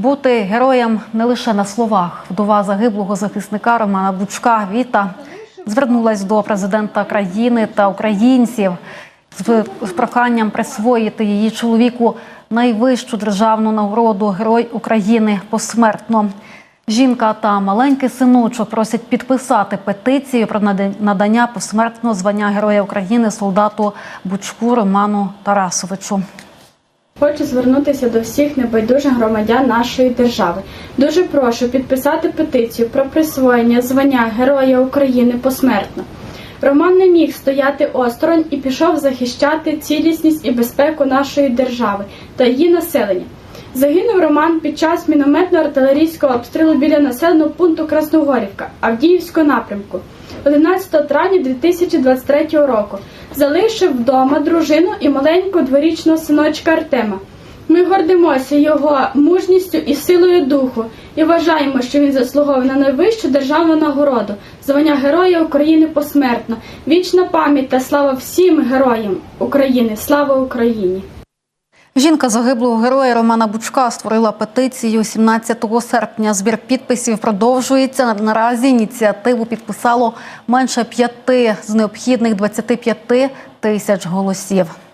Бути героєм не лише на словах. Вдова загиблого захисника Романа Бучка Віта звернулась до президента країни та українців з проханням присвоїти її чоловіку найвищу державну нагороду Герой України посмертно. Жінка та маленький синочок просять підписати петицію про нада- надання посмертного звання Героя України солдату Бучку Роману Тарасовичу. Хочу звернутися до всіх небайдужих громадян нашої держави. Дуже прошу підписати петицію про присвоєння звання Героя України посмертно. Роман не міг стояти осторонь і пішов захищати цілісність і безпеку нашої держави та її населення. Загинув Роман під час мінометно-артилерійського обстрілу біля населеного пункту Красногорівка Авдіївського напрямку 11 травня 2023 року, залишив вдома дружину і маленького дворічного синочка Артема. Ми гордимося його мужністю і силою духу і вважаємо, що він заслуговує на найвищу державну нагороду звання Героя України посмертно. Вічна пам'ять та слава всім героям України! Слава Україні! Жінка загиблого героя Романа Бучка створила петицію 17 серпня. Збір підписів продовжується. Наразі ініціативу підписало менше п'яти з необхідних 25 тисяч голосів.